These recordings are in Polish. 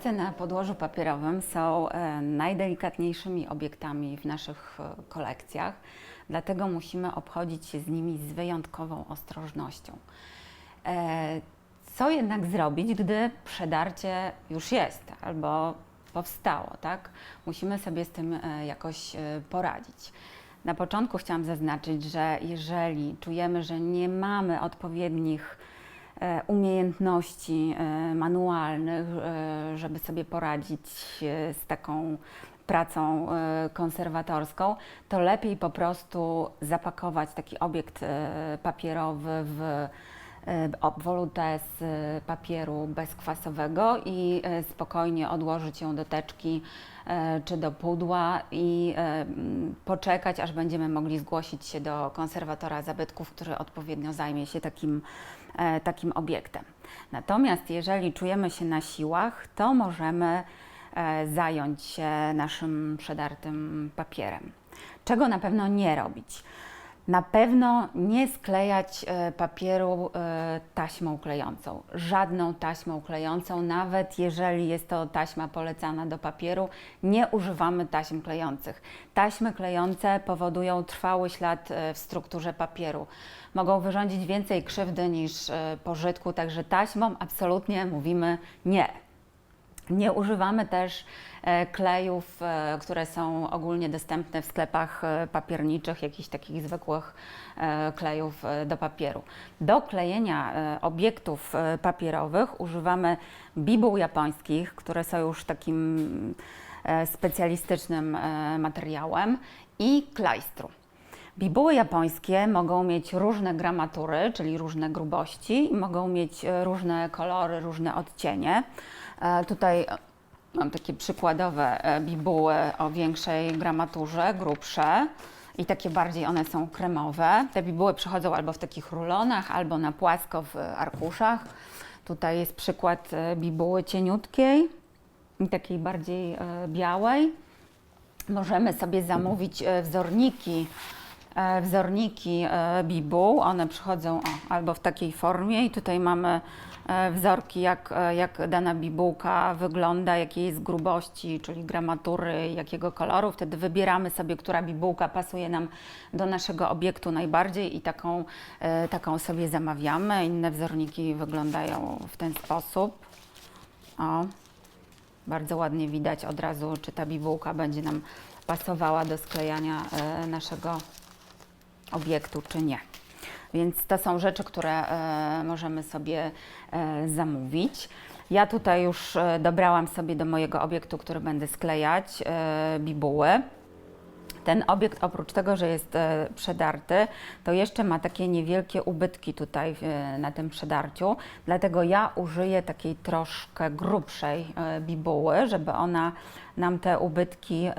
Prace na podłożu papierowym są e, najdelikatniejszymi obiektami w naszych e, kolekcjach, dlatego musimy obchodzić się z nimi z wyjątkową ostrożnością. E, Co jednak zrobić, gdy przedarcie już jest albo powstało, tak? Musimy sobie z tym jakoś poradzić. Na początku chciałam zaznaczyć, że jeżeli czujemy, że nie mamy odpowiednich umiejętności e, manualnych, e, żeby sobie poradzić e, z taką pracą e, konserwatorską, to lepiej po prostu zapakować taki obiekt e, papierowy w e, obwolutę z e, papieru bezkwasowego i e, spokojnie odłożyć ją do teczki e, czy do pudła i e, poczekać, aż będziemy mogli zgłosić się do konserwatora zabytków, który odpowiednio zajmie się takim, e, takim obiektem. Natomiast jeżeli czujemy się na siłach, to możemy e, zająć się naszym przedartym papierem. Czego na pewno nie robić? Na pewno nie sklejać e, papieru e, taśmą klejącą. Żadną taśmą klejącą, nawet jeżeli jest to taśma polecana do papieru, nie używamy taśm klejących. Taśmy klejące powodują trwały ślad e, w strukturze papieru. Mogą wyrządzić więcej krzywdy niż pożytku, także taśmą absolutnie mówimy nie. Nie używamy też e, klejów, e, które są ogólnie dostępne w sklepach e, papierniczych, jakichś takich zwykłych klejów do papieru. Do klejenia obiektów papierowych używamy bibuł japońskich, które są już takim specjalistycznym materiałem i klajstru. Bibuły japońskie mogą mieć różne gramatury, czyli różne grubości, mogą mieć e, różne kolory, różne odcienie. E, Tutaj e, mam takie przykładowe bibuły o większej gramaturze, grubsze i takie bardziej one są kremowe. Te bibuły przychodzą albo w takich rulonach, albo na płasko w arkuszach. Tutaj jest przykład bibuły cieniutkiej i takiej bardziej białej. Możemy sobie zamówić wzorniki, wzorniki e, bibuł. One przychodzą o, albo w takiej formie i tutaj mamy e, wzorki, jak, e, jak dana bibułka wygląda, jakiej jest grubości, czyli gramatury, jakiego koloru. Wtedy wybieramy sobie, która bibułka pasuje nam do naszego obiektu najbardziej i taką, e, taką sobie zamawiamy. Inne wzorniki wyglądają w ten sposób. O. Bardzo ładnie widać od razu, czy ta bibułka będzie nam pasowała do sklejania e, naszego obiektu, czy nie. Więc to są rzeczy, które e, możemy sobie e, zamówić. Ja tutaj już e, dobrałam sobie do mojego obiektu, który będę sklejać, bibuły. Ten obiekt oprócz tego, że jest przedarty, to jeszcze ma takie niewielkie ubytki tutaj na tym przedarciu, dlatego ja użyję takiej troszkę grubszej bibuły, żeby ona nam te ubytki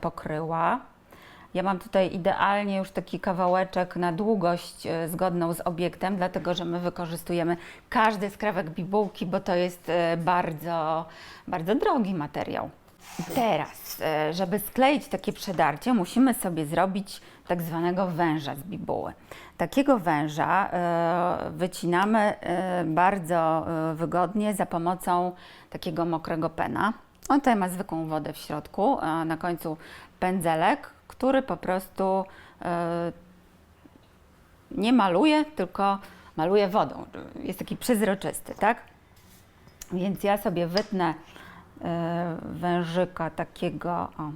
pokryła. Ja mam tutaj idealnie już taki kawałeczek na długość e, zgodną z obiektem, dlatego że my wykorzystujemy każdy skrawek bibułki, bo to jest e, bardzo, bardzo drogi materiał. Teraz, e, żeby skleić takie przedarcie, musimy sobie zrobić tak zwanego węża z bibuły. Takiego węża wycinamy bardzo wygodnie za pomocą takiego mokrego pena. On tutaj ma zwykłą wodę w środku, a na końcu pędzelek, który po prostu e, nie maluje, tylko maluje wodą. Jest taki przezroczysty, tak? Więc ja sobie wytnę e, wężyka takiego, o.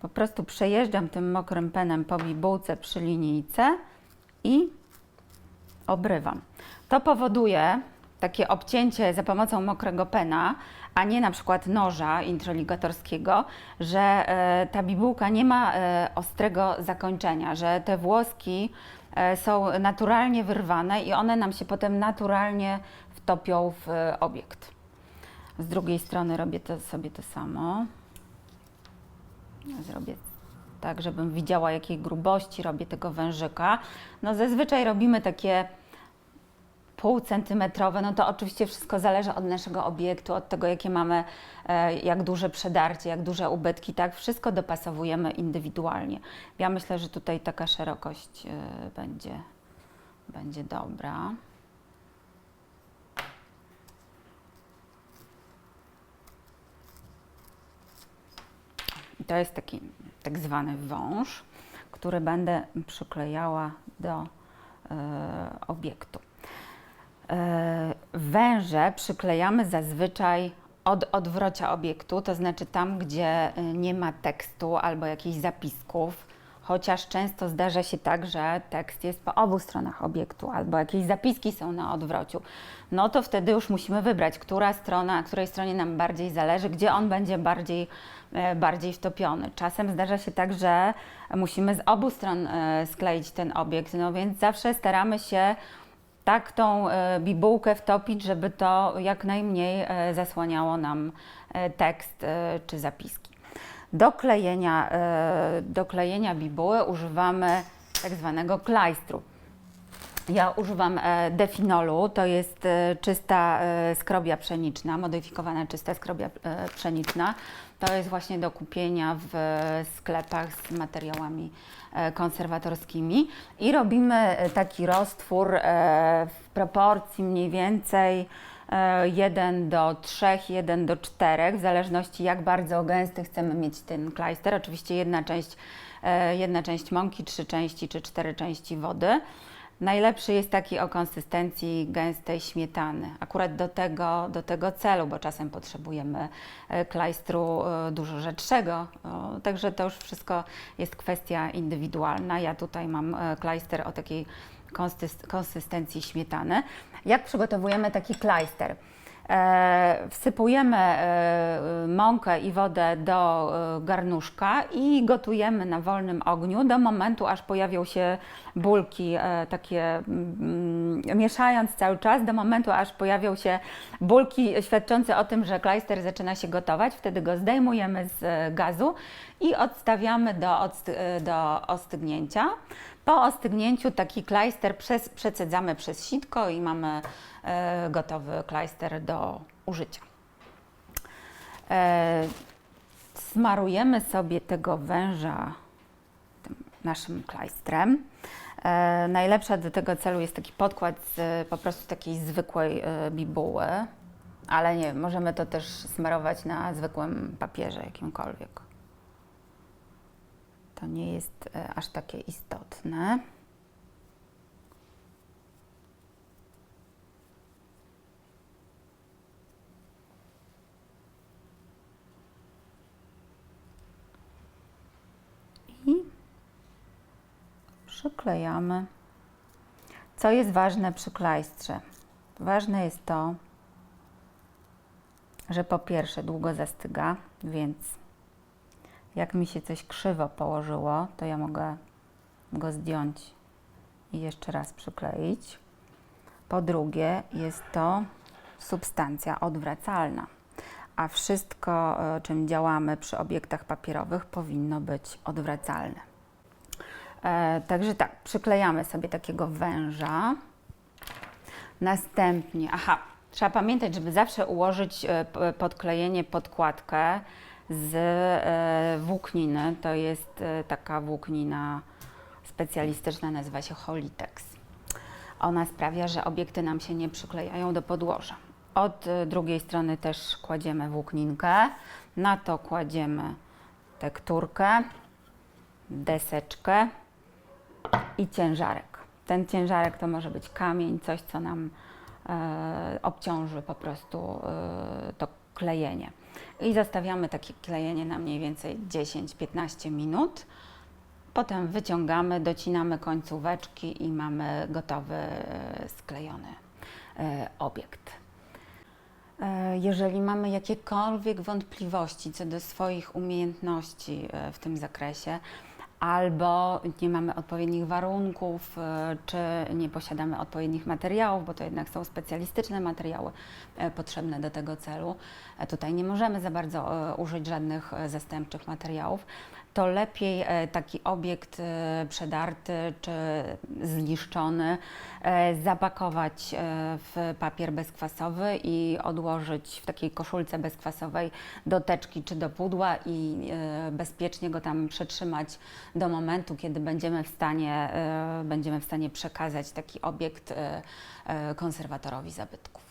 Po prostu przejeżdżam tym mokrym penem po bibułce przy linijce i obrywam. To powoduje takie obcięcie za pomocą mokrego pena, a nie na przykład noża introligatorskiego, że e, ta bibułka nie ma e, ostrego zakończenia, że te włoski e, są naturalnie wyrwane i one nam się potem naturalnie wtopią w obiekt. Z drugiej strony robię to sobie to samo. Zrobię tak, żebym widziała jakiej grubości robię tego wężyka. No zazwyczaj robimy takie pół centymetrowe, no to oczywiście wszystko zależy od naszego obiektu, od tego, jakie mamy, e, jak duże przedarcie, jak duże ubytki, tak? Wszystko dopasowujemy indywidualnie. Ja myślę, że tutaj taka szerokość e, będzie, będzie dobra. I to jest taki tak zwany wąż, który będę przyklejała do y, obiektu. E, Węże przyklejamy zazwyczaj od odwrocia obiektu, to znaczy tam, gdzie e, nie ma tekstu albo jakichś zapisków, chociaż często zdarza się tak, że tekst jest po obu stronach obiektu albo jakieś zapiski są na odwrociu. No to wtedy już musimy wybrać, która strona, której stronie nam bardziej zależy, gdzie on będzie bardziej, e, bardziej wtopiony. Czasem zdarza się tak, że musimy z obu stron skleić ten obiekt, no więc zawsze staramy się tak tą e, bibułkę wtopić, żeby to jak najmniej e, zasłaniało nam e, tekst czy zapiski. Do klejenia, do klejenia bibuły używamy tak zwanego klajstru. Ja używam definolu, to jest czysta skrobia pszeniczna, modyfikowana czysta skrobia pszeniczna. To jest właśnie do kupienia w sklepach z materiałami e, konserwatorskimi i robimy e, taki roztwór e, w proporcji mniej więcej e, 1 do 3, 1 do 4, w zależności jak bardzo gęsty chcemy mieć ten klejster. Oczywiście jedna część, jedna część mąki, trzy części czy cztery części wody. Najlepszy jest taki o konsystencji gęstej śmietany, akurat do tego, do tego celu, bo czasem potrzebujemy e, klajstru e, dużo rzadszego, także to już wszystko jest kwestia indywidualna. Ja tutaj mam e, klajster o takiej konsys- konsystencji śmietany. Jak przygotowujemy taki klajster? E, wsypujemy e, mąkę i wodę do e, garnuszka i gotujemy na wolnym ogniu do momentu, aż pojawią się bulki takie, mm, mieszając cały czas, do momentu, aż pojawią się bulki świadczące o tym, że klajster zaczyna się gotować. Wtedy go zdejmujemy z e, gazu i odstawiamy do, e, do ostygnięcia. Po ostygnięciu taki klajster przez, przecedzamy przez sitko i mamy e, gotowy klajster do użycia. Smarujemy sobie tego węża naszym klajstrem. E, najlepsza do tego celu jest taki podkład z po prostu takiej zwykłej e, bibuły, ale nie, możemy to też smarować na zwykłym papierze jakimkolwiek. To nie jest e, aż takie istotne. I przyklejamy. Co jest ważne przy klajstrze? Ważne jest to, że po pierwsze długo zastyga, więc jak mi się coś krzywo położyło, to ja mogę go zdjąć i jeszcze raz przykleić. Po drugie, jest to substancja odwracalna, a wszystko, e, czym działamy przy obiektach papierowych, powinno być odwracalne. E, także tak, przyklejamy sobie takiego węża. Następnie, aha, trzeba pamiętać, żeby zawsze ułożyć e, podklejenie podkładkę z e, włókniny. To jest taka włóknina specjalistyczna, nazywa się Holitex. Ona sprawia, że obiekty nam się nie przyklejają do podłoża. Od drugiej strony też kładziemy włókninkę, na to kładziemy tekturkę, deseczkę i ciężarek. Ten ciężarek to może być kamień, coś, co nam e, obciąży po prostu e, to klejenie. I zostawiamy takie klejenie na mniej więcej 10-15 minut. Potem wyciągamy, docinamy końcóweczki i mamy gotowy e, sklejony e, obiekt. E, Jeżeli mamy jakiekolwiek wątpliwości co do swoich umiejętności w tym zakresie, albo nie mamy odpowiednich warunków, e, czy nie posiadamy odpowiednich materiałów, bo to jednak są specjalistyczne materiały e, potrzebne do tego celu, e, tutaj nie możemy za bardzo użyć żadnych zastępczych materiałów, to lepiej e, taki obiekt e, przedarty czy zniszczony e, zapakować w papier bezkwasowy i odłożyć w takiej koszulce bezkwasowej do teczki czy do pudła i bezpiecznie go tam przetrzymać do momentu, kiedy będziemy w stanie, będziemy w stanie przekazać taki obiekt konserwatorowi zabytków.